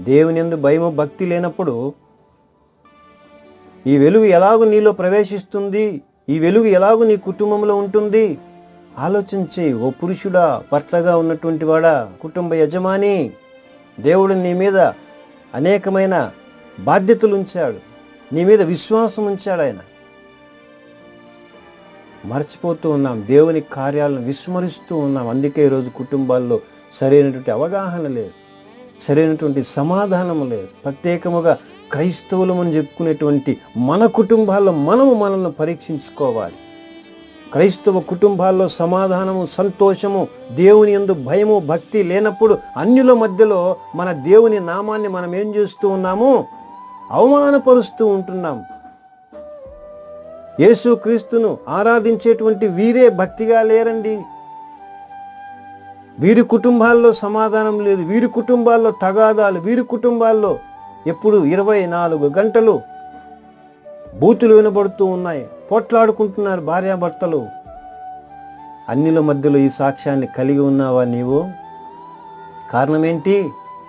దేవుని ఎందు భయము భక్తి లేనప్పుడు ఈ వెలుగు ఎలాగూ నీలో ప్రవేశిస్తుంది? ఈ వెలుగు ఎలాగూ నీ కుటుంబంలో ఉంటుంది? ఆలోచించి ఓ పురుషుడా భర్తగా ఉన్నటువంటి వాడా కుటుంబ యజమాని దేవుడు నీ మీద అనేకమైన బాధ్యతలు ఉంచాడు. నీ మీద విశ్వాసం ఉంచాడు ఆయన. మర్చిపోతూ ఉన్నాం దేవుని కార్యాలను విస్మరిస్తూ ఉన్నాం. అందుకే ఈరోజు కుటుంబాల్లో సరైనటువంటి అవగాహన లేదు. సరైనటువంటి సమాధానం లేదు. ప్రత్యేకముగా క్రైస్తవులమని చెప్పుకునేటువంటి మన కుటుంబాల్లో మనము మనల్ని పరీక్షించుకోవాలి. క్రైస్తవ కుటుంబాల్లో సమాధానము సంతోషము దేవుని యందు భయము భక్తి లేనప్పుడు అన్యుల మధ్యలో మన దేవుని నామాన్ని మనం ఏం చేస్తూ ఉన్నాము? అవమానపరుస్తూ ఉంటున్నాం. యేసుక్రీస్తును ఆరాధించేటువంటి వీరే భక్తిగా లేరండి. వీరి కుటుంబాల్లో సమాధానం లేదు వీరి కుటుంబాల్లో తగాదాలు వీరి కుటుంబాల్లో ఎప్పుడు ఇరవై నాలుగు గంటలు బూతులు వినబడుతూ ఉన్నాయి. పోట్లాడుకుంటున్నారు భార్యాభర్తలు. అన్నిల మధ్యలో ఈ సాక్ష్యాన్ని కలిగి ఉన్నావా నీవు? కారణమేంటి?